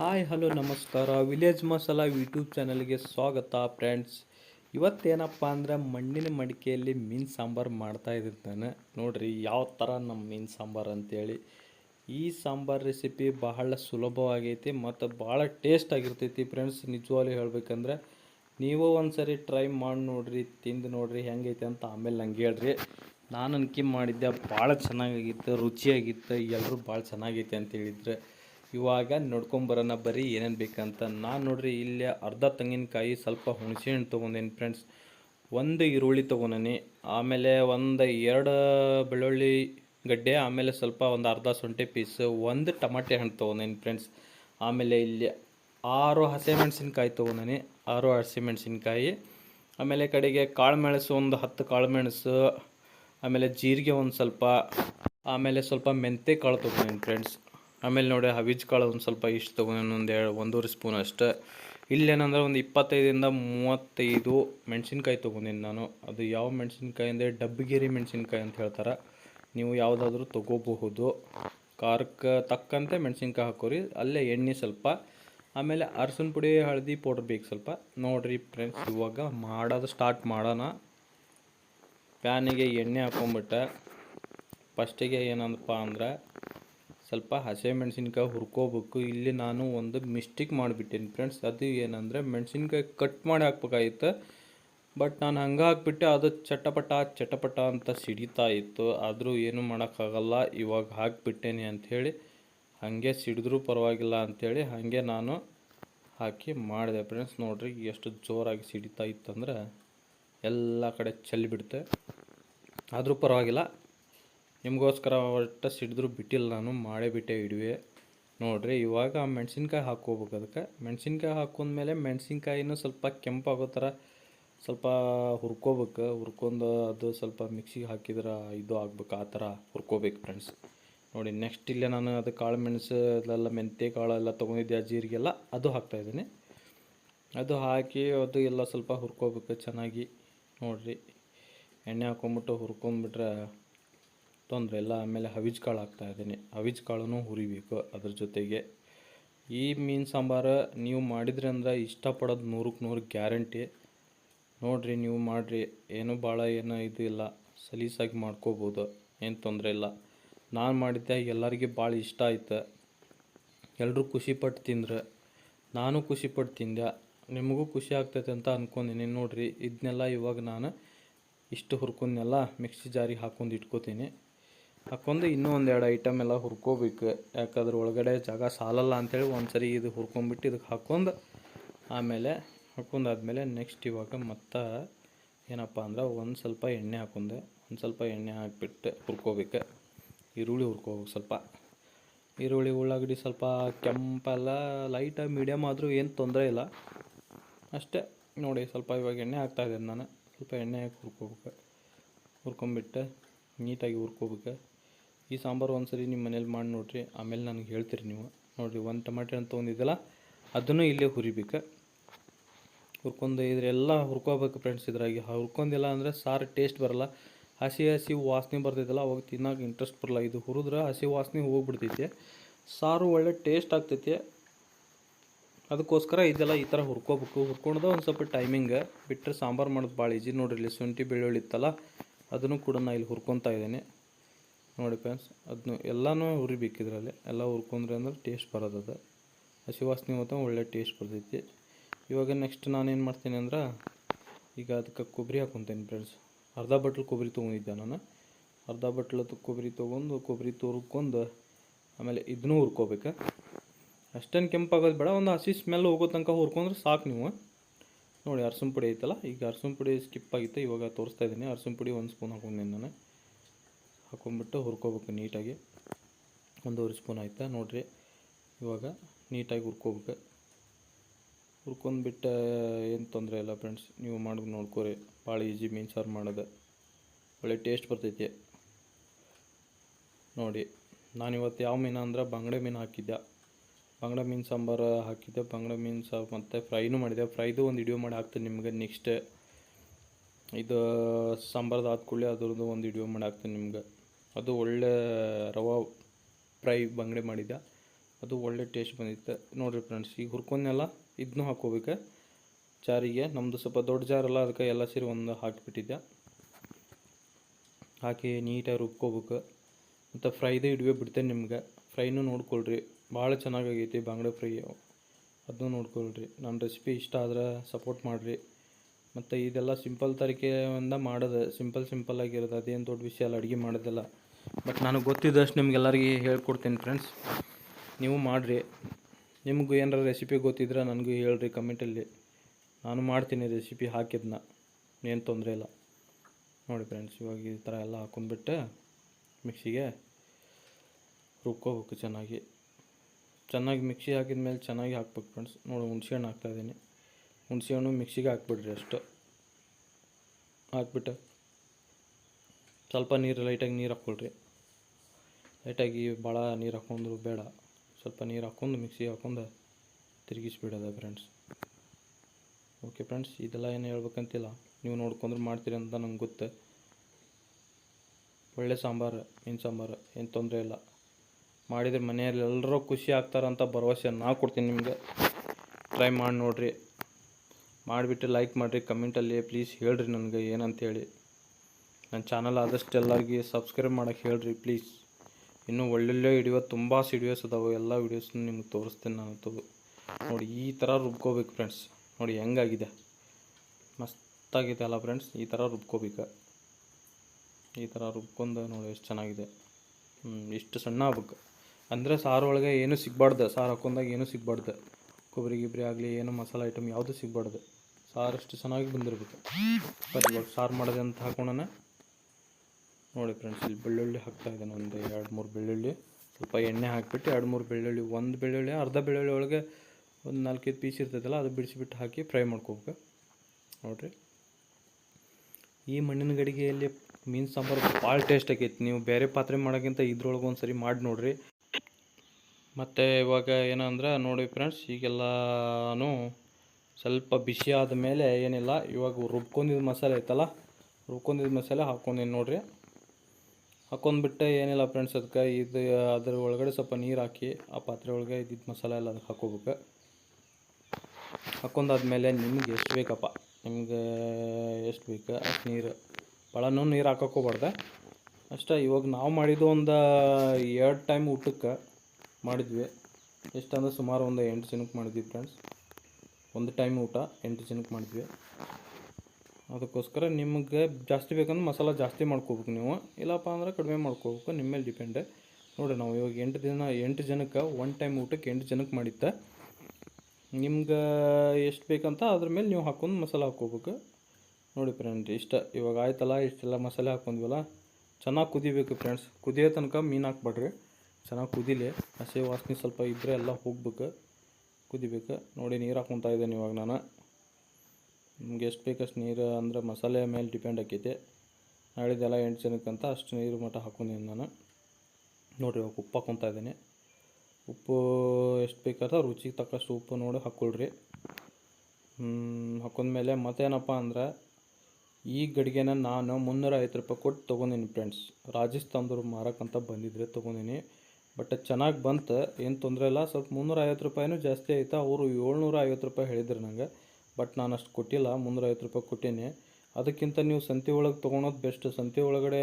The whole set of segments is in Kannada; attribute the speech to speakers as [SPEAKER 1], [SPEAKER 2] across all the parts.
[SPEAKER 1] ಹಾಯ್, ಹಲೋ, ನಮಸ್ಕಾರ. ವಿಲೇಜ್ ಮಸಾಲ ಯೂಟ್ಯೂಬ್ ಚಾನಲ್ಗೆ ಸ್ವಾಗತ ಫ್ರೆಂಡ್ಸ್. ಇವತ್ತೇನಪ್ಪ ಅಂದ್ರೆ ಮಣ್ಣಿನ ಮಡಿಕೆಯಲ್ಲಿ ಮೀನು ಸಾಂಬಾರು ಮಾಡ್ತಾ ಇದ್ದಾನೆ ನೋಡ್ರಿ ಯಾವ ಥರ ನಮ್ಮ ಮೀನು ಸಾಂಬಾರು ಅಂತೇಳಿ. ಈ ಸಾಂಬಾರು ರೆಸಿಪಿ ಬಹಳ ಸುಲಭವಾಗೈತಿ ಮತ್ತು ಭಾಳ ಟೇಸ್ಟ್ ಆಗಿರ್ತೈತಿ ಫ್ರೆಂಡ್ಸ್. ನಿಜವಾಗ್ಲೂ ಹೇಳ್ಬೇಕಂದ್ರೆ ನೀವು ಒಂದ್ಸರಿ ಟ್ರೈ ಮಾಡಿ ನೋಡಿರಿ, ತಿಂದು ನೋಡಿರಿ ಹೆಂಗೈತೆ ಅಂತ ಆಮೇಲೆ ನಂಗೆ ಹೇಳ್ರಿ. ನಾನು ಅನ್ಕಿ ಮಾಡಿದ್ದೆ, ಭಾಳ ಚೆನ್ನಾಗಾಗಿತ್ತು, ರುಚಿಯಾಗಿತ್ತು ಎಲ್ಲರೂ ಭಾಳ ಚೆನ್ನಾಗೈತೆ ಅಂತ ಹೇಳಿದ್ರೆ. ಇವಾಗ ನೋಡ್ಕೊಂಬರೋಣ ಬರೀ ಏನೇನು ಬೇಕಂತ. ನಾನು ನೋಡ್ರಿ ಇಲ್ಲೇ ಅರ್ಧ ತೆಂಗಿನಕಾಯಿ, ಸ್ವಲ್ಪ ಹುಣಸೆ ಹಣ್ಣು ತೊಗೊಂಡೇನಿ ಫ್ರೆಂಡ್ಸ್ ಒಂದು ಈರುಳ್ಳಿ ತೊಗೊಂಡೇನಿ. ಆಮೇಲೆ ಒಂದು ಎರಡು ಬೆಳ್ಳುಳ್ಳಿ ಗಡ್ಡೆ, ಆಮೇಲೆ ಸ್ವಲ್ಪ ಒಂದು ಅರ್ಧ ಶುಂಠಿ ಪೀಸ್ ಒಂದು ಟಮಾಟೆ ಹಣ್ಣು ತೊಗೊಂಡೇನಿ ಫ್ರೆಂಡ್ಸ್ ಆಮೇಲೆ ಇಲ್ಲಿ ಆರು ಹಸಿಮೆಣಸಿನ್ಕಾಯಿ ತೊಗೊಂಡೇನಿ. ಆರು ಹಸಿಮೆಣಸಿನ್ಕಾಯಿ. ಆಮೇಲೆ ಕಡೆಗೆ ಕಾಳು ಮೆಣಸು ಒಂದು ಹತ್ತು ಕಾಳು ಮೆಣಸು ಆಮೇಲೆ ಜೀರಿಗೆ ಒಂದು ಸ್ವಲ್ಪ. ಆಮೇಲೆ ಸ್ವಲ್ಪ ಮೆಂತೆ ಕಾಳು ತೊಗೊಂಡೇನಿ ಫ್ರೆಂಡ್ಸ್ ಆಮೇಲೆ ನೋಡಿ ಹವಿಜ್ ಕಾಳು ಒಂದು ಸ್ವಲ್ಪ ಇಷ್ಟು ತೊಗೊಂಡು ಒಂದು ಎರಡು, ಒಂದೂವರೆ ಸ್ಪೂನ್ ಅಷ್ಟೇ. ಇಲ್ಲೇನಂದ್ರೆ ಒಂದು ಇಪ್ಪತ್ತೈದರಿಂದ ಮೂವತ್ತೈದು ಮೆಣಸಿನ್ಕಾಯಿ ತೊಗೊಂಡಿನಿ ನಾನು. ಅದು ಯಾವ ಮೆಣಸಿನ್ಕಾಯಿ ಅಂದರೆ ಡಬ್ಬಿಗೇರಿ ಮೆಣಸಿನ್ಕಾಯಿ ಅಂತ ಹೇಳ್ತಾರೆ. ನೀವು ಯಾವುದಾದ್ರೂ ತೊಗೋಬಹುದು. ಖಾರಕ್ಕೆ ತಕ್ಕಂತೆ ಮೆಣಸಿನ್ಕಾಯಿ ಹಾಕೋರಿ. ಅಲ್ಲೇ ಎಣ್ಣೆ ಸ್ವಲ್ಪ. ಆಮೇಲೆ ಅರಸಿನ ಪುಡಿ, ಹಳದಿ ಪೌಡ್ರ್ ಬೇಕು ಸ್ವಲ್ಪ. ನೋಡಿರಿ ಫ್ರೆಂಡ್ಸ್ ಇವಾಗ ಮಾಡೋದು ಸ್ಟಾರ್ಟ್ ಮಾಡೋಣ. ಪ್ಯಾನಿಗೆ ಎಣ್ಣೆ ಹಾಕೊಂಬಿಟ್ಟೆ. ಫಸ್ಟಿಗೆ ಏನಂದಪ್ಪ ಅಂದ್ರೆ ಸ್ವಲ್ಪ ಹಸಿಮೆಣ್ಸಿನ್ಕಾಯಿ ಹುರ್ಕೋಬೇಕು. ಇಲ್ಲಿ ನಾನು ಒಂದು ಮಿಸ್ಟೇಕ್ ಮಾಡಿಬಿಟ್ಟೇನಿ ಫ್ರೆಂಡ್ಸ್. ಅದು ಏನಂದರೆ ಮೆಣಸಿನ್ಕಾಯಿ ಕಟ್ ಮಾಡಿ ಹಾಕ್ಬೇಕಾಗಿತ್ತು. ಬಟ್ ನಾನು ಹಂಗೆ ಹಾಕ್ಬಿಟ್ಟೆ, ಅದು ಚಟಪಟ ಚಟಪಟ ಅಂತ ಸಿಡಿತಾ ಇತ್ತು. ಆದರೂ ಏನು ಮಾಡೋಕ್ಕಾಗಲ್ಲ, ಇವಾಗ ಹಾಕಿಬಿಟ್ಟೇನೆ ಅಂಥೇಳಿ ಹಾಗೆ ಸಿಡಿದ್ರೂ ಪರವಾಗಿಲ್ಲ ಅಂಥೇಳಿ ಹಾಗೆ ನಾನು ಹಾಕಿ ಮಾಡಿದೆ ಫ್ರೆಂಡ್ಸ್. ನೋಡಿರಿ ಎಷ್ಟು ಜೋರಾಗಿ ಸಿಡಿತಾ ಇತ್ತಂದ್ರೆ ಎಲ್ಲ ಕಡೆ ಚೆಲ್ಲಿಬಿಡುತ್ತೆ ಆದರೂ ಪರವಾಗಿಲ್ಲ. ನಿಮಗೋಸ್ಕರ ಒಟ್ಟು ಸಿಡಿದ್ರು ಬಿಟ್ಟಿಲ್ಲ ನಾನು, ಮಾಡೇ ಬಿಟ್ಟೆ ಇಡುವೆ. ನೋಡಿರಿ, ಇವಾಗ ಮೆಣಸಿನ್ಕಾಯಿ ಹಾಕ್ಕೋಬೇಕು ಅದಕ್ಕೆ. ಮೆಣಸಿನ್ಕಾಯಿ ಹಾಕೊಂಡ್ಮೇಲೆ ಮೆಣಸಿನ್ಕಾಯಿನೂ ಸ್ವಲ್ಪ ಕೆಂಪಾಗೋ ಥರ ಸ್ವಲ್ಪ ಹುರ್ಕೋಬೇಕು. ಹುರ್ಕೊಂಡು ಅದು ಸ್ವಲ್ಪ ಮಿಕ್ಸಿಗೆ ಹಾಕಿದ್ರೆ ಇದು ಆಗ್ಬೇಕು, ಆ ಥರ ಹುರ್ಕೋಬೇಕು ಫ್ರೆಂಡ್ಸ್. ನೋಡಿ, ನೆಕ್ಸ್ಟ್ ಇಲ್ಲೇ ನಾನು ಅದು ಕಾಳು ಮೆಣಸು ಅದೆಲ್ಲ ಮೆಂತ್ಯ ಕಾಳು ಎಲ್ಲ ತೊಗೊಂಡಿದ್ದೆ ಜೀರಿಗೆ ಜೀರಿಗೆಲ್ಲ, ಅದು ಹಾಕ್ತಾಯಿದ್ದೀನಿ ಅದು ಹಾಕಿ ಅದು ಎಲ್ಲ ಸ್ವಲ್ಪ ಹುರ್ಕೋಬೇಕು ಚೆನ್ನಾಗಿ. ನೋಡಿರಿ, ಎಣ್ಣೆ ಹಾಕೊಂಬಿಟ್ಟು ಹುರ್ಕೊಂಡ್ಬಿಟ್ರೆ ತೊಂದರೆ ಇಲ್ಲ, ಆಮೇಲೆ ಹವಿಜ್ ಕಾಳು ಹಾಕ್ತಾಯಿದ್ದೀನಿ ಹವಿಜ್ ಕಾಳನ್ನು ಹುರಿಬೇಕು ಅದ್ರ ಜೊತೆಗೆ. ಈ ಮೀನು ಸಾಂಬಾರು ನೀವು ಮಾಡಿದ್ರಿ ಅಂದ್ರೆ ಇಷ್ಟಪಡೋದು ನೂರಕ್ಕೆ ನೂರು ಗ್ಯಾರಂಟಿ. ನೋಡಿರಿ, ನೀವು ಮಾಡಿರಿ. ಏನೂ ಭಾಳ ಏನು ಇದು ಇಲ್ಲ. ಸಲೀಸಾಗಿ ಮಾಡ್ಕೋಬೋದು. ಏನು ತೊಂದರೆ ಇಲ್ಲ. ನಾನು ಮಾಡಿದ್ದೆ, ಎಲ್ಲರಿಗೆ ಭಾಳ ಇಷ್ಟ ಆಯ್ತು. ಎಲ್ಲರೂ ಖುಷಿಪಟ್ಟು ತಿಂದ್ರೆ. ನಾನು ಖುಷಿಪಟ್ಟು ತಿಂದೆ. ನಿಮಗೂ ಖುಷಿ ಆಗ್ತೈತೆ ಅಂತ ಅಂದ್ಕೊಂಡಿನಿ ನೋಡಿರಿ ಇದನ್ನೆಲ್ಲ ಇವಾಗ ನಾನು ಇಷ್ಟು ಹುರ್ಕೊಂಡ್ನೆಲ್ಲ ಮಿಕ್ಸಿ ಜಾರಿಗೆ ಹಾಕೊಂಡು ಇಟ್ಕೋತೀನಿ. ಹಾಕ್ಕೊಂಡು ಇನ್ನೂ ಒಂದೆರಡು ಐಟಮ್ ಎಲ್ಲ ಹುರ್ಕೋಬೇಕು. ಯಾಕಂದ್ರೆ ಒಳಗಡೆ ಜಾಗ ಸಾಲಲ್ಲ ಅಂಥೇಳಿ ಒಂದು ಸರಿ ಇದು ಹುರ್ಕೊಂಬಿಟ್ಟು ಇದಕ್ಕೆ ಹಾಕ್ಕೊಂಡು ಆಮೇಲೆ ಹಾಕೊಂಡಾದ್ಮೇಲೆ ನೆಕ್ಸ್ಟ್ ಇವಾಗ ಮತ್ತೆ ಏನಪ್ಪ ಅಂದ್ರೆ ಒಂದು ಸ್ವಲ್ಪ ಎಣ್ಣೆ ಹಾಕೊಂಡೆ. ಒಂದು ಸ್ವಲ್ಪ ಎಣ್ಣೆ ಹಾಕಿಬಿಟ್ಟು ಹುರ್ಕೋಬೇಕು. ಈರುಳ್ಳಿ ಹುರ್ಕೋಬೇಕು ಸ್ವಲ್ಪ. ಈರುಳ್ಳಿ, ಉಳ್ಳಾಗಡ್ಡಿ ಸ್ವಲ್ಪ ಕೆಂಪೆಲ್ಲ ಲೈಟಾಗಿ ಮೀಡಿಯಮ್ ಆದರೂ ಏನು ತೊಂದರೆ ಇಲ್ಲ. ಅಷ್ಟೇ. ನೋಡಿ ಸ್ವಲ್ಪ ಇವಾಗ ಎಣ್ಣೆ ಹಾಕ್ತಾಯಿದ್ದೇನೆ ನಾನು. ಸ್ವಲ್ಪ ಎಣ್ಣೆ ಹಾಕಿ ಹುರ್ಕೋಬೇಕು. ಹುರ್ಕೊಂಬಿಟ್ಟು ನೀಟಾಗಿ ಹುರ್ಕೋಬೇಕು. ಈ ಸಾಂಬಾರು ಒಂದು ಸರಿ ನಿಮ್ಮ ಮನೇಲಿ ಮಾಡಿ ನೋಡಿರಿ. ಆಮೇಲೆ ನನಗೆ ಹೇಳ್ತೀರಿ ನೀವು. ನೋಡಿರಿ, ಒಂದು ಟಮಾಟೆ ಅಂತ ತೊಗೊಂಡಿದ್ದಲ್ಲ, ಅದನ್ನು ಇಲ್ಲೇ ಹುರಿಬೇಕು. ಹುರ್ಕೊಂಡು ಇದ್ರೆಲ್ಲ ಹುರ್ಕೋಬೇಕು ಫ್ರೆಂಡ್ಸ್ ಇದ್ರಾಗಿ. ಹುರ್ಕೊಂಡಿಲ್ಲ ಅಂದರೆ ಸಾರು ಟೇಸ್ಟ್ ಬರಲ್ಲ. ಹಸಿ ಹಸಿ ವಾಸನೆ ಬರ್ತೈತಲ್ಲ ಅವಾಗ ತಿನ್ನೋಕೆ ಇಂಟ್ರೆಸ್ಟ್ ಬರಲ್ಲ. ಇದು ಹುರಿದ್ರೆ ಹಸಿ ವಾಸನೆ ಹೋಗ್ಬಿಡ್ತೈತೆ. ಸಾರು ಒಳ್ಳೆ ಟೇಸ್ಟ್ ಆಗ್ತೈತೆ. ಅದಕ್ಕೋಸ್ಕರ ಇದೆಲ್ಲ ಈ ಥರ ಹುರ್ಕೋಬೇಕು. ಹುರ್ಕೊಂಡ್ರೆ ಒಂದು ಸ್ವಲ್ಪ ಟೈಮಿಂಗ್ ಬಿಟ್ಟರೆ ಸಾಂಬಾರು ಮಾಡೋದು ಭಾಳ ಈಜಿ ನೋಡಿರಿ, ಇಲ್ಲಿ ಶುಂಠಿ ಬೆಳ್ಳುಳ್ಳಿ ಇತ್ತಲ್ಲ, ಅದನ್ನು ಕೂಡ ನಾನು ಇಲ್ಲಿ ಹುರ್ಕೊತಾ ಇದ್ದೀನಿ. ನೋಡಿ ಫ್ರೆಂಡ್ಸ್ ಅದನ್ನು ಎಲ್ಲನೂ ಹುರಿಬೇಕು ಇದರಲ್ಲಿ ಎಲ್ಲ ಹುರ್ಕೊಂಡ್ರೆ ಅಂದ್ರೆ ಟೇಸ್ಟ್ ಬರೋದದ ಹಸಿ ವಾಸನೆ ಹೋತ ಒಳ್ಳೆ ಟೇಸ್ಟ್ ಬರ್ತೈತಿ. ಇವಾಗ ನೆಕ್ಸ್ಟ್ ನಾನೇನು ಮಾಡ್ತೀನಿ ಅಂದ್ರೆ, ಈಗ ಅದಕ್ಕೆ ಕೊಬ್ಬರಿ ಹಾಕೊತೀನಿ ಫ್ರೆಂಡ್ಸ್ ಅರ್ಧ ಬಟ್ಲು ಕೊಬ್ಬರಿ ತೊಗೊಂಡಿದ್ದೆ ನಾನು. ಅರ್ಧ ಬಟ್ಲದ್ದು ಕೊಬ್ಬರಿ ತೊಗೊಂಡು, ಕೊಬ್ಬರಿ ತುರ್ಕೊಂಡು, ಆಮೇಲೆ ಇದನ್ನೂ ಹುರ್ಕೋಬೇಕು. ಅಷ್ಟೇನು ಕೆಂಪಾಗೋದು ಬೇಡ, ಒಂದು ಹಸಿ ಸ್ಮೆಲ್ ಹೋಗೋ ತನಕ ಹುರ್ಕೊಂಡ್ರೆ ಸಾಕು ನೀವು. ನೋಡಿ ಅರ್ಶಿನ ಪುಡಿ ಐತಲ್ಲ, ಈಗ ಅರ್ಸಿನ ಪುಡಿ ಸ್ಕಿಪ್ ಆಗಿತ್ತು, ಇವಾಗ ತೋರಿಸ್ತಾ ಇದ್ದೀನಿ. ಅರ್ಶಿನ ಪುಡಿ ಒಂದು ಸ್ಪೂನ್ ಹಾಕೊಂಡಿದ್ದೀನಿ ನಾನು. ಹಾಕೊಂಡ್ಬಿಟ್ಟು ಹುರ್ಕೋಬೇಕು ನೀಟಾಗಿ. ಒಂದೂವರೆ ಸ್ಪೂನ್ ಆಯಿತಾ? ನೋಡಿರಿ. ಇವಾಗ ನೀಟಾಗಿ ಹುರ್ಕೋಬೇಕು. ಹುರ್ಕೊಂಡ್ಬಿಟ್ಟು ಏನು ತೊಂದರೆ ಇಲ್ಲ ಫ್ರೆಂಡ್ಸ್ ನೀವು ಮಾಡೋದು ನೋಡ್ಕೋರಿ. ಭಾಳ ಈಜಿ ಮೀನು ಸಾರು ಮಾಡೋದು. ಒಳ್ಳೆ ಟೇಸ್ಟ್ ಬರ್ತೈತಿ. ನೋಡಿ, ನಾನಿವತ್ತು ಯಾವ ಮೀನು ಅಂದ್ರೆ ಬಂಗಡೆ ಮೀನು ಹಾಕಿದ್ದೆ. ಬಂಗಡೆ ಮೀನು ಸಾಂಬಾರು ಹಾಕಿದ್ದೆ. ಬಂಗಡೆ ಮೀನು ಸಾರು ಮತ್ತು ಫ್ರೈನೂ ಮಾಡಿದೆ. ಫ್ರೈದು ಒಂದು ವಿಡಿಯೋ ಮಾಡಿ ಹಾಕ್ತೀನಿ ನಿಮಗೆ ನೆಕ್ಸ್ಟ್ ಇದು ಸಾಂಬಾರ್ದು ಆದ ಕೂಡಲೇ ಅದ್ರದ್ದು ಒಂದು ವಿಡಿಯೋ ಮಾಡಿ ಹಾಕ್ತೀನಿ ನಿಮ್ಗೆ. ಅದು ಒಳ್ಳೆ ರವೆ ಫ್ರೈ ಬಂಗಡೆ ಮಾಡಿದ್ದೆ ಅದು ಒಳ್ಳೆ ಟೇಸ್ಟ್ ಬಂದಿತ್ತು. ನೋಡಿರಿ ಫ್ರೆಂಡ್ಸ್ ಈಗ ಹುರ್ಕೊಂಡೆಲ್ಲ ಇದನ್ನೂ ಹಾಕ್ಕೋಬೇಕು. ಜಾರಿಗೆ ನಮ್ಮದು ಸ್ವಲ್ಪ ದೊಡ್ಡ ಜಾರಲ್ಲ, ಅದಕ್ಕೆ ಎಲ್ಲ ಸೇರಿ ಒಂದು ಹಾಕಿಬಿಟ್ಟಿದ್ದೆ ಹಾಕಿ ನೀಟಾಗಿ ರುಬ್ಕೋಬೇಕು. ಮತ್ತು ಫ್ರೈದೇ ಇಡುವೆ ಬಿಡ್ತೇನೆ ನಿಮ್ಗೆ. ಫ್ರೈನೂ ನೋಡ್ಕೊಳ್ರಿ. ಭಾಳ ಚೆನ್ನಾಗಾಗೈತಿ ಬಂಗಡೆ ಫ್ರೈ. ಅದನ್ನೂ ನೋಡ್ಕೊಳ್ರಿ. ನನ್ನ ರೆಸಿಪಿ ಇಷ್ಟ ಆದ್ರೆ ಸಪೋರ್ಟ್ ಮಾಡಿರಿ. ಮತ್ತು ಇದೆಲ್ಲ ಸಿಂಪಲ್ ತರಿಕೆಯಿಂದ ಮಾಡೋದು, ಸಿಂಪಲ್ ಸಿಂಪಲ್ ಆಗಿರೋದು, ಅದೇನು ದೊಡ್ಡ ವಿಷಯ ಅಲ್ಲ, ಅಡುಗೆ ಮಾಡೋದೆಲ್ಲ. ಬಟ್ ನನಗೆ ಗೊತ್ತಿದ್ದಷ್ಟು ನಿಮ್ಗೆಲ್ಲರಿಗೆ ಹೇಳ್ಕೊಡ್ತೀನಿ ಫ್ರೆಂಡ್ಸ್ ನೀವು ಮಾಡಿರಿ. ನಿಮಗೂ ಏನಾರ ರೆಸಿಪಿ ಗೊತ್ತಿದ್ರೆ ನನಗೂ ಹೇಳ್ರಿ ಕಮೆಂಟಲ್ಲಿ ನಾನು ಮಾಡ್ತೀನಿ ರೆಸಿಪಿ ಹಾಕಿದ್ನ. ಏನು ತೊಂದರೆ ಇಲ್ಲ. ನೋಡಿ ಫ್ರೆಂಡ್ಸ್ ಇವಾಗ ಈ ಥರ ಎಲ್ಲ ಹಾಕೊಂಡ್ಬಿಟ್ಟು ಮಿಕ್ಸಿಗೆ ರುಬ್ಕೋಬೇಕು ಚೆನ್ನಾಗಿ. ಚೆನ್ನಾಗಿ ಮಿಕ್ಸಿ ಹಾಕಿದ ಮೇಲೆ ಚೆನ್ನಾಗಿ ಹಾಕ್ಬೇಕು ಫ್ರೆಂಡ್ಸ್ ನೋಡಿ, ಹುಣ್ಸೆಹಣ್ಣು ಹಾಕ್ತಾಯಿದ್ದೀನಿ ಹುಣ್ಸೆಹಣ್ಣು ಮಿಕ್ಸಿಗೆ ಹಾಕ್ಬಿಡ್ರಿ ಅಷ್ಟು. ಹಾಕ್ಬಿಟ್ಟು ಸ್ವಲ್ಪ ನೀರು ಲೈಟಾಗಿ ನೀರು ಹಾಕ್ಕೊಳ್ರಿ. ಲೈಟಾಗಿ ಭಾಳ ನೀರು ಹಾಕ್ಕೊಂಡ್ರು ಬೇಡ. ಸ್ವಲ್ಪ ನೀರು ಹಾಕ್ಕೊಂಡು ಮಿಕ್ಸಿ ಹಾಕ್ಕೊಂಡು ತಿರುಗಿಸ್ಬಿಡೋದ ಫ್ರೆಂಡ್ಸ್ ಓಕೆ ಫ್ರೆಂಡ್ಸ್ ಇದೆಲ್ಲ ಏನು ಹೇಳ್ಬೇಕಂತಿಲ್ಲ. ನೀವು ನೋಡ್ಕೊಂಡ್ರೆ ಮಾಡ್ತೀರಿ ಅಂತ ನಂಗೆ ಗೊತ್ತು. ಒಳ್ಳೆ ಸಾಂಬಾರು ಮೀನು ಸಾಂಬಾರು, ಏನು ತೊಂದರೆ ಇಲ್ಲ. ಮಾಡಿದರೆ ಮನೆಯಲ್ಲಿ ಎಲ್ಲರೂ ಖುಷಿ ಆಗ್ತಾರಂತ ಭರವಸೆ ನಾ ಕೊಡ್ತೀನಿ ನಿಮಗೆ. ಟ್ರೈ ಮಾಡಿ ನೋಡಿರಿ. ಮಾಡಿಬಿಟ್ಟು ಲೈಕ್ ಮಾಡಿರಿ ಕಮೆಂಟಲ್ಲಿ ಪ್ಲೀಸ್ ಹೇಳ್ರಿ ನನಗೆ ಏನಂತೇಳಿ. ನನ್ನ ಚಾನಲ್ ಆದಷ್ಟು ಸಬ್ಸ್ಕ್ರೈಬ್ ಮಾಡೋಕ್ಕೆ ಹೇಳ್ರಿ ಪ್ಲೀಸ್ ಇನ್ನೂ ಒಳ್ಳೊಳ್ಳೆ ವಿಡಿಯೋ ತುಂಬ ವಿಡಿಯೋಸ್ ಅದಾವೆ. ಎಲ್ಲ ವೀಡಿಯೋಸ್ನು ನಿಮ್ಗೆ ತೋರಿಸ್ತೀನಿ ನಾನು ತಗೋ ನೋಡಿ, ಈ ಥರ ರುಬ್ಕೋಬೇಕು ಫ್ರೆಂಡ್ಸ್ ನೋಡಿ, ಹೆಂಗಾಗಿದೆ? ಮಸ್ತಾಗಿದೆ ಅಲ್ಲ ಫ್ರೆಂಡ್ಸ್ ಈ ಥರ ರುಬ್ಕೋಬೇಕು. ಈ ಥರ ರುಬ್ಕೊಂಡು ನೋಡಿ ಎಷ್ಟು ಚೆನ್ನಾಗಿದೆ. ಇಷ್ಟು ಸಣ್ಣ ಆಗ್ಬೇಕು. ಅಂದರೆ ಸಾರು ಒಳಗೆ ಏನೂ ಸಿಗ್ಬಾರ್ದು. ಸಾರು ಹಾಕೊಂಡಾಗ ಏನೂ ಸಿಗ್ಬಾರ್ದು. ಕೊಬ್ಬರಿ ಗಿಬ್ರಿ ಆಗಲಿ, ಏನು ಮಸಾಲೆ ಐಟಮ್ ಯಾವುದೂ ಸಿಗ್ಬಾರ್ದು. ಸಾರು ಅಷ್ಟು ಚೆನ್ನಾಗಿ ಬಂದಿರಬೇಕು. ಸರಿ, ಇವಾಗ ಸಾರು ಮಾಡಿದೆ ಅಂತ ಹಾಕೋಣ ನೋಡಿ ಫ್ರೆಂಡ್ಸ್ ಇಲ್ಲಿ ಬೆಳ್ಳುಳ್ಳಿ ಹಾಕ್ತಾ ಇದ್ದೇನೆ. ಒಂದು ಎರಡು ಮೂರು ಬೆಳ್ಳುಳ್ಳಿ. ಸ್ವಲ್ಪ ಎಣ್ಣೆ ಹಾಕಿಬಿಟ್ಟು ಎರಡು ಮೂರು ಬೆಳ್ಳುಳ್ಳಿ, ಒಂದು ಬೆಳ್ಳುಳ್ಳಿ, ಅರ್ಧ ಬೆಳ್ಳುಳ್ಳಿ ಒಳಗೆ ಒಂದು ನಾಲ್ಕೈದು ಪೀಸ್ ಇರ್ತೈತಲ್ಲ, ಅದು ಬಿಡಿಸಿಬಿಟ್ಟು ಹಾಕಿ ಫ್ರೈ ಮಾಡ್ಕೋಬೇಕು. ನೋಡಿರಿ. ಈ ಮಣ್ಣಿನ ಗಡಿಗೆಯಲ್ಲಿ ಮೀನು ಸಾಂಬಾರು ಭಾಳ ಟೇಸ್ಟ್ ಆಗೈತಿ. ನೀವು ಬೇರೆ ಪಾತ್ರೆ ಮಾಡೋಕ್ಕಿಂತ ಇದ್ರೊಳಗೆ ಒಂದು ಸರಿ ಮಾಡಿ ನೋಡಿರಿ. ಮತ್ತು ಇವಾಗ ಏನಂದ್ರೆ ನೋಡಿ ಫ್ರೆಂಡ್ಸ್ ಈಗೆಲ್ಲನೂ ಸ್ವಲ್ಪ ಬಿಸಿ ಆದ ಮೇಲೆ ಏನಿಲ್ಲ, ಇವಾಗ ರುಬ್ಕೊಂಡಿದ್ದ ಮಸಾಲೆ ಐತಲ್ಲ ರುಬ್ಕೊಂಡಿದ್ದ ಮಸಾಲೆ ಹಾಕ್ಕೊಂಡಿನಿ ನೋಡಿರಿ. ಹಾಕೊಂಡ್ಬಿಟ್ಟೆ, ಏನಿಲ್ಲ ಫ್ರೆಂಡ್ಸ್ ಅದಕ್ಕೆ ಇದು, ಅದ್ರ ಒಳಗಡೆ ಸ್ವಲ್ಪ ನೀರು ಹಾಕಿ, ಆ ಪಾತ್ರೆ ಒಳಗೆ ಇದ್ದಿದ್ದು ಮಸಾಲೆ ಎಲ್ಲ ಅದಕ್ಕೆ ಹಾಕೋಬೇಕು. ಹಾಕೊಂಡಾದ್ಮೇಲೆ ನಿಮ್ಗೆ ಎಷ್ಟು ಬೇಕಪ್ಪ? ನಿಮ್ಗೆ ಎಷ್ಟು ಬೇಕು? ಅಷ್ಟು ನೀರು. ಭಾಳನೂ ನೀರು ಹಾಕೋಕೋಬಾರ್ದೆ ಅಷ್ಟೇ, ಇವಾಗ ನಾವು ಮಾಡಿದ್ದು ಒಂದು ಎರಡು ಟೈಮ್ ಊಟಕ್ಕೆ ಮಾಡಿದ್ವಿ. ಎಷ್ಟಂದ್ರೆ ಸುಮಾರು ಒಂದು ಎಂಟು ಜನಕ್ಕೆ ಮಾಡಿದ್ವಿ ಫ್ರೆಂಡ್ಸ್ ಒಂದು ಟೈಮ್ ಊಟ, ಎಂಟು ಜನಕ್ಕೆ ಮಾಡಿದ್ವಿ. ಅದಕ್ಕೋಸ್ಕರ ನಿಮಗೆ ಜಾಸ್ತಿ ಬೇಕಂದ್ರೆ ಮಸಾಲ ಜಾಸ್ತಿ ಮಾಡ್ಕೋಬೇಕು ನೀವು. ಇಲ್ಲಪ್ಪ ಅಂದ್ರೆ ಕಡಿಮೆ ಮಾಡ್ಕೋಬೇಕು, ನಿಮ್ಮ ಮೇಲೆ ಡಿಪೆಂಡ್ ನೋಡಿ ನಾವು ಇವಾಗ ಎಂಟು ದಿನ, ಎಂಟು ಜನಕ್ಕೆ ಒನ್ ಟೈಮ್ ಊಟಕ್ಕೆ ಎಂಟು ಜನಕ್ಕೆ ಮಾಡಿದ್ದೆ. ನಿಮ್ಗೆ ಎಷ್ಟು ಬೇಕಂತ ಅದ್ರ ಮೇಲೆ ನೀವು ಹಾಕೊಂಡು ಮಸಾಲೆ ಹಾಕ್ಕೋಬೇಕು. ನೋಡಿ ಫ್ರೆಂಡ್ ಇಷ್ಟ. ಇವಾಗ ಆಯ್ತಲ್ಲ, ಇಷ್ಟೆಲ್ಲ ಮಸಾಲೆ ಹಾಕೊಂಡ್ವಲ್ಲ ಚೆನ್ನಾಗಿ ಕುದಿಬೇಕು ಫ್ರೆಂಡ್ಸ್ ಕುದಿಯೋ ತನಕ ಮೀನು ಹಾಕ್ಬೇಡ್ರಿ. ಚೆನ್ನಾಗಿ ಕುದಿಲಿ. ಹಸಿ ವಾಸನೆ ಸ್ವಲ್ಪ ಇದ್ದರೆ ಎಲ್ಲ ಹೋಗ್ಬೇಕು. ಕುದಿಬೇಕು. ನೋಡಿ ನೀರು ಹಾಕ್ಕೊತಾ ಇದ್ದೇನೆ ಇವಾಗ ನಾನು. ನಿಮ್ಗೆ ಎಷ್ಟು ಬೇಕಷ್ಟು ನೀರು ಅಂದ್ರೆ ಮಸಾಲೆ ಮೇಲೆ ಡಿಪೆಂಡ್ ಆಕೈತಿ. ನಾಳಿದ್ದೆಲ್ಲ ಎಂಟು ಜನಕ್ಕಂತ ಅಷ್ಟು ನೀರು ಮಟ್ಟ ಹಾಕೊಂಡಿದ್ದೀನಿ ನಾನು. ನೋಡಿರಿ ಇವಾಗ ಉಪ್ಪು ಹಾಕೊತಾ ಇದ್ದೀನಿ. ಉಪ್ಪು ಎಷ್ಟು ಬೇಕಾದ್ರೆ ರುಚಿಗೆ ತಕ್ಕಷ್ಟು ಉಪ್ಪು ನೋಡಿ ಹಾಕ್ಕೊಳ್ರಿ ಹಾಕೊಂಡ್ಮೇಲೆ ಮತ್ತೇನಪ್ಪ ಅಂದ್ರೆ ಈ ಗಡಿಗೆನ ನಾನು ಮುನ್ನೂರ ಐವತ್ತು ರೂಪಾಯಿ ಕೊಟ್ಟು ತೊಗೊಂಡಿನಿ ಫ್ರೆಂಡ್ಸ್ ರಾಜಸ್ಥಾನದವ್ರು ಮಾರಕ್ಕಂತ ಬಂದಿದ್ರೆ ತೊಗೊಂಡಿನಿ. ಬಟ್ ಚೆನ್ನಾಗಿ ಬಂತು, ಏನು ತೊಂದರೆ ಇಲ್ಲ. ಸ್ವಲ್ಪ ಮುನ್ನೂರ ಐವತ್ತು ರೂಪಾಯಿನೂ ಜಾಸ್ತಿ ಆಯಿತು. ಅವರು ಏಳ್ನೂರ ಐವತ್ತು ರೂಪಾಯಿ ಹೇಳಿದ್ರು ನನಗೆ ಬಟ್ ನಾನು ಅಷ್ಟು ಕೊಟ್ಟಿಲ್ಲ, ಮುನ್ನೂರ ಐವತ್ತು ರೂಪಾಯಿ ಕೊಟ್ಟೀನಿ. ಅದಕ್ಕಿಂತ ನೀವು ಸಂತೆ ಒಳಗೆ ತೊಗೊಳೋದು ಬೆಸ್ಟ್. ಸಂತೆ ಒಳಗಡೆ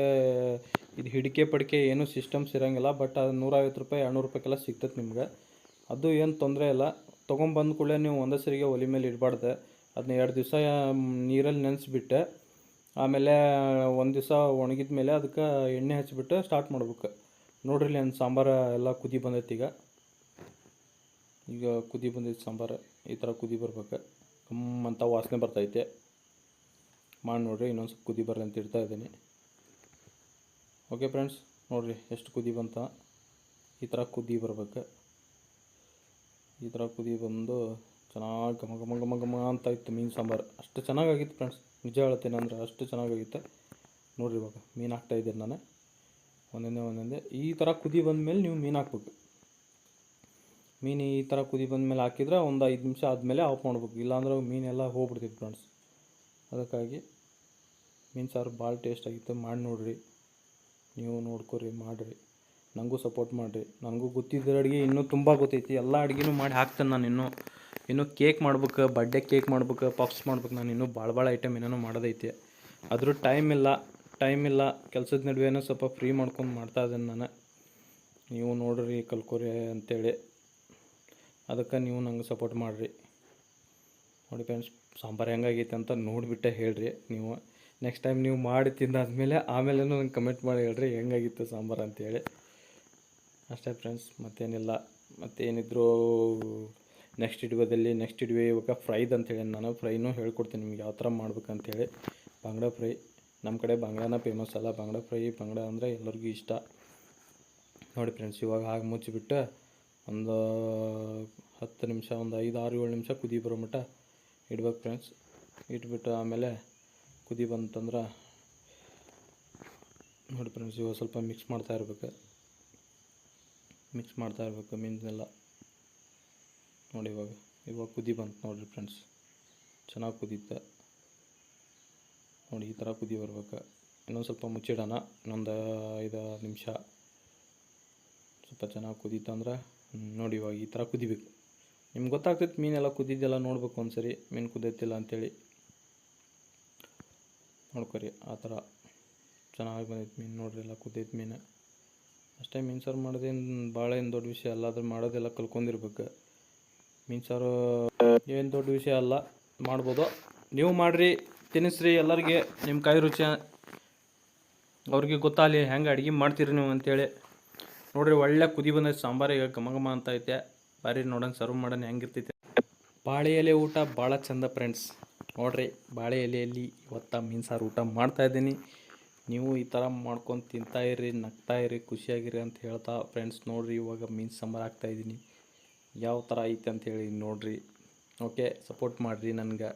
[SPEAKER 1] ಇದು ಹಿಡಿಕೆ ಪಡಿಕೆ ಏನೂ ಸಿಸ್ಟಮ್ಸ್ ಇರೋಂಗಿಲ್ಲ, ಬಟ್ ಅದು ನೂರೈವತ್ತು ರೂಪಾಯಿ, ಎರಡುನೂರು ರೂಪಾಯಿಗೆಲ್ಲ ಸಿಗ್ತೈತೆ ನಿಮ್ಗೆ. ಅದು ಏನು ತೊಂದರೆ ಇಲ್ಲ. ತೊಗೊಂಬಂದ ಕೂಡಲೇ ನೀವು ಒಂದೇ ಸರಿಗೆ ಒಲೆ ಮೇಲೆ ಇಡಬಾರ್ದು. ಅದನ್ನ ಎರಡು ದಿವಸ ನೀರಲ್ಲಿ ನೆನೆಸಿಬಿಟ್ಟೆ, ಆಮೇಲೆ ಒಂದು ದಿವಸ ಒಣಗಿದ ಮೇಲೆ ಅದಕ್ಕೆ ಎಣ್ಣೆ ಹಚ್ಚಿಬಿಟ್ಟು ಸ್ಟಾರ್ಟ್ ಮಾಡ್ಬೇಕು. ನೋಡ್ರಿ ಇಲ್ಲಿ ನನ್ನ ಸಾಂಬಾರು ಎಲ್ಲ ಕುದಿ ಬಂದೈತೆ ಈಗ. ಈಗ ಕುದಿ ಬಂದೈತೆ ಸಾಂಬಾರು. ಈ ಥರ ಕುದಿ ಬರ್ಬೇಕು. ಕಮ್ ಅಂತ ವಾಸನೆ ಬರ್ತೈತೆ. ಮಾಡಿ ನೋಡ್ರಿ, ಇನ್ನೊಂದು ಸ್ವಲ್ಪ ಕುದಿ ಬರ್ರಿ ಅಂತ ಇಡ್ತಾ ಇದ್ದೀನಿ. ಓಕೆ ಫ್ರೆಂಡ್ಸ್ ನೋಡಿರಿ ಎಷ್ಟು ಕುದಿ ಬಂತ. ಈ ಥರ ಕುದಿ ಬರ್ಬೇಕು. ಈ ಥರ ಕುದಿ ಬಂದು ಚೆನ್ನಾಗಿ ಘಮ ಘಮ ಘಮ ಘಮ ಅಂತ ಇತ್ತು ಮೀನು ಸಾಂಬಾರು. ಅಷ್ಟು ಚೆನ್ನಾಗಾಗಿತ್ತು ಫ್ರೆಂಡ್ಸ್ ನಿಜ ಹೇಳ್ತೀನಿ ಅಂದರೆ ಅಷ್ಟು ಚೆನ್ನಾಗಾಗಿತ್ತು. ನೋಡಿರಿ ಇವಾಗ ಮೀನು ಹಾಕ್ತಾ ಇದ್ದೀನಿ ನಾನು. ಒಂದೊಂದೇ ಒಂದೊಂದೇ. ಈ ಥರ ಕುದಿ ಬಂದ ಮೇಲೆ ನೀವು ಮೀನು ಹಾಕ್ಬೇಕು. ಮೀನು ಈ ಥರ ಕುದಿ ಬಂದಮೇಲೆ ಹಾಕಿದ್ರೆ ಒಂದು ಐದು ನಿಮಿಷ ಆದಮೇಲೆ ಆಫ್ ಮಾಡ್ಬೇಕು. ಇಲ್ಲಾಂದ್ರೆ ಮೀನೆಲ್ಲ ಹೋಗ್ಬಿಡ್ತಿತ್ತು ಫ್ರೆಂಡ್ಸ್. ಅದಕ್ಕಾಗಿ ಮೀನು ಸಾರು ಭಾಳ ಟೇಸ್ಟ್ ಆಗಿತ್ತು. ಮಾಡಿ ನೋಡ್ರಿ. ನೀವು ನೋಡ್ಕೊರಿ, ಮಾಡಿರಿ. ನನಗೂ ಸಪೋರ್ಟ್ ಮಾಡಿರಿ. ನನಗೂ ಗೊತ್ತಿದ್ದಿರೋ ಅಡುಗೆ ಇನ್ನೂ ತುಂಬ ಗೊತ್ತೈತಿ. ಎಲ್ಲ ಅಡುಗೆನೂ ಮಾಡಿ ಹಾಕ್ತೇನೆ ನಾನು ಇನ್ನೂ. ಇನ್ನೂ ಕೇಕ್ ಮಾಡ್ಬೇಕು ಬರ್ಡೇ ಕೇಕ್ ಮಾಡ್ಬೇಕು ಪಫ್ಸ್ ಮಾಡ್ಬೇಕು ನಾನು. ಇನ್ನೂ ಭಾಳ ಭಾಳ ಐಟಮ್ ಏನೇನೋ ಮಾಡೋದೈತಿ. ಆದರೂ ಟೈಮ್ ಇಲ್ಲ ಟೈಮ್ ಇಲ್ಲ. ಕೆಲಸದ ನಡುವೆನೂ ಸ್ವಲ್ಪ ಫ್ರೀ ಮಾಡ್ಕೊಂಡು ಮಾಡ್ತಾ ಇದ್ದೇನೆ ನಾನು. ನೀವು ನೋಡ್ರಿ ಕಲ್ಕೋರಿ ಅಂತೇಳಿ. ಅದಕ್ಕೆ ನೀವು ನಂಗೆ ಸಪೋರ್ಟ್ ಮಾಡಿರಿ. ನೋಡಿ ಫ್ರೆಂಡ್ಸ್ ಸಾಂಬಾರು ಹೆಂಗಾಗೈತೆ ಅಂತ ನೋಡಿಬಿಟ್ಟೆ ಹೇಳ್ರಿ. ನೀವು ನೆಕ್ಸ್ಟ್ ಟೈಮ್ ನೀವು ಮಾಡಿ ತಿಂದಾದ್ಮೇಲೆ ಆಮೇಲೆ ನಂಗೆ ಕಮೆಂಟ್ ಮಾಡಿ ಹೇಳ್ರಿ ಹೆಂಗಾಗಿತ್ತು ಸಾಂಬಾರು ಅಂತೇಳಿ ಅಷ್ಟೇ ಫ್ರೆಂಡ್ಸ್ ಮತ್ತೇನಿಲ್ಲ. ಮತ್ತೇನಿದ್ರು ನೆಕ್ಸ್ಟ್ ವಿಡಿಯೋದಲ್ಲಿ ನೆಕ್ಸ್ಟ್ ವಿಡಿಯೋ ಇವಾಗ ಫ್ರೈದ್ ಅಂತೇಳಿ ನಾನು ಫ್ರೈನೂ ಹೇಳ್ಕೊಡ್ತೀನಿ ನಿಮ್ಗೆ ಯಾವ ಥರ ಮಾಡ್ಬೇಕಂತೇಳಿ ಬಂಗಡ ಫ್ರೈ ನಮ್ಮ ಕಡೆ ಬಂಗಡಾನ ಫೇಮಸ್ ಅಲ್ಲ. ಬಂಗಡ ಫ್ರೈ ಬಂಗಡ ಅಂದರೆ ಎಲ್ಲರಿಗೂ ಇಷ್ಟ. ನೋಡಿ ಫ್ರೆಂಡ್ಸ್ ಇವಾಗ ಹಾಗೆ ಮುಚ್ಚಿಬಿಟ್ಟು ಒಂದು ಹತ್ತು ನಿಮಿಷ ಒಂದು ಐದು ಆರು ಏಳು ನಿಮಿಷ ಕುದಿ ಬರೋ ಮಟ್ಟ ಇಡ್ಬೇಕು ಫ್ರೆಂಡ್ಸ್ ಇಟ್ಬಿಟ್ಟು ಆಮೇಲೆ ಕುದಿ ಬಂತಂದ್ರೆ ನೋಡಿ ಫ್ರೆಂಡ್ಸ್ ಇವಾಗ ಸ್ವಲ್ಪ ಮಿಕ್ಸ್ ಮಾಡ್ತಾ ಇರ್ಬೇಕು. ಮಿಕ್ಸ್ ಮಾಡ್ತಾ ಇರ್ಬೇಕು ಮೀನ್ಸ್ನೆಲ್ಲ. ನೋಡಿ ಇವಾಗ ಇವಾಗ ಕುದಿ ಬಂತು ನೋಡಿರಿ ಫ್ರೆಂಡ್ಸ್ ಚೆನ್ನಾಗಿ ಕುದೀತೆ. ನೋಡಿ ಈ ಥರ ಕುದಿ ಬರ್ಬೇಕು. ಇನ್ನೊಂದು ಸ್ವಲ್ಪ ಮುಚ್ಚಿಡೋಣ ಇನ್ನೊಂದು ಐದು ನಿಮಿಷ. ಸ್ವಲ್ಪ ಚೆನ್ನಾಗಿ ಕುದೀತು ಅಂದ್ರೆ ಹ್ಮ್, ನೋಡಿ ಇವಾಗ ಈ ಥರ ಕುದಿಬೇಕು. ನಿಮ್ಗೆ ಗೊತ್ತಾಗ್ತೈತೆ ಮೀನೆಲ್ಲ ಕುದಿದ್ದೆಲ್ಲ ನೋಡ್ಬೇಕು ಒಂದ್ಸರಿ ಮೀನು ಕುದೈತಿಲ್ಲ ಅಂಥೇಳಿ ನೋಡ್ಕೊರಿ, ಆ ಥರ ಚೆನ್ನಾಗಿ ಬಂದೈತೆ ಮೀನು ನೋಡ್ರಿ, ಎಲ್ಲ ಕುದೈತೆ ಮೀನು. ಅಷ್ಟೇ ಮೀನು ಸಾರು ಮಾಡೋದೇನು ಭಾಳ ಏನು ದೊಡ್ಡ ವಿಷಯ ಅಲ್ಲ ಅದ್ರ ಮಾಡೋದೆಲ್ಲ ಕಲ್ಕೊಂಡಿರ್ಬೇಕು ಮೀನು ಸಾರು ಏನು ದೊಡ್ಡ ವಿಷಯ ಅಲ್ಲ, ಮಾಡ್ಬೋದು. ನೀವು ಮಾಡಿರಿ, ತಿನ್ನಿಸ್ರಿ, ಎಲ್ಲರಿಗೆ ನಿಮ್ಮ ಕೈ ರುಚಿ, ಅವ್ರಿಗೆ ಗೊತ್ತಾಗಲಿ, ಹೆಂಗೆ ಅಡುಗೆ ಮಾಡ್ತೀರಿ ನೀವು ಅಂತೇಳಿ. ನೋಡ್ರಿ, ಒಳ್ಳೆ ಕುದಿ ಬಂದೈತೆ ಸಾಂಬಾರಿಗೆ ಘಮ ಘಮ ಅಂತ ಐತೆ. ಬಾರಿ ನೋಡೋಣ ಸರ್ವ್ ಮಾಡೋಣ, ಹೆಂಗಿರ್ತೈತೆ. ಬಾಳೆ ಎಲೆ ಊಟ ಭಾಳ ಚಂದ ಫ್ರೆಂಡ್ಸ್ ನೋಡ್ರಿ ಬಾಳೆ ಎಲೆಯಲ್ಲಿ ಇವತ್ತ ಮೀನು ಸಾರು ಊಟ ಮಾಡ್ತಾ ಇದ್ದೀನಿ. ನೀವು ಈ ಥರ ಮಾಡ್ಕೊಂಡು ತಿಂತಾ ಇರಿ ನಗ್ತಾ ಇರಿ ಖುಷಿಯಾಗಿರಿ ಅಂತ ಹೇಳ್ತಾ ಫ್ರೆಂಡ್ಸ್ ನೋಡ್ರಿ, ಇವಾಗ ಮೀನು ಸಾಂಬಾರು ಹಾಕ್ತಾ ಇದ್ದೀನಿ. ಯಾವ ಥರ ಐತೆ ಅಂತೇಳಿ ನೋಡ್ರಿ. ಓಕೆ ಸಪೋರ್ಟ್ ಮಾಡಿರಿ ನನಗೆ.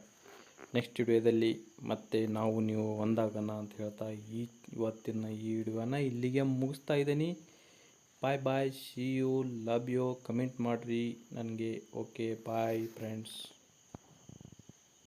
[SPEAKER 1] ನೆಕ್ಸ್ಟ್ ವಿಡಿಯೋದಲ್ಲಿ ಮತ್ತೆ ನಾವು ನೀವು ಒಂದಾಗೋಣ ಅಂತ ಹೇಳ್ತಾ ಈ ಇವತ್ತಿನ ಈ ವಿಡಿಯೋನ ಇಲ್ಲಿಗೆ ಮುಗಿಸ್ತಾ ಇದ್ದೀನಿ. Bye bye see you love you comment ಮಾಡಿರಿ ನನಗೆ ಓಕೆ ಬಾಯ್ ಫ್ರೆಂಡ್ಸ್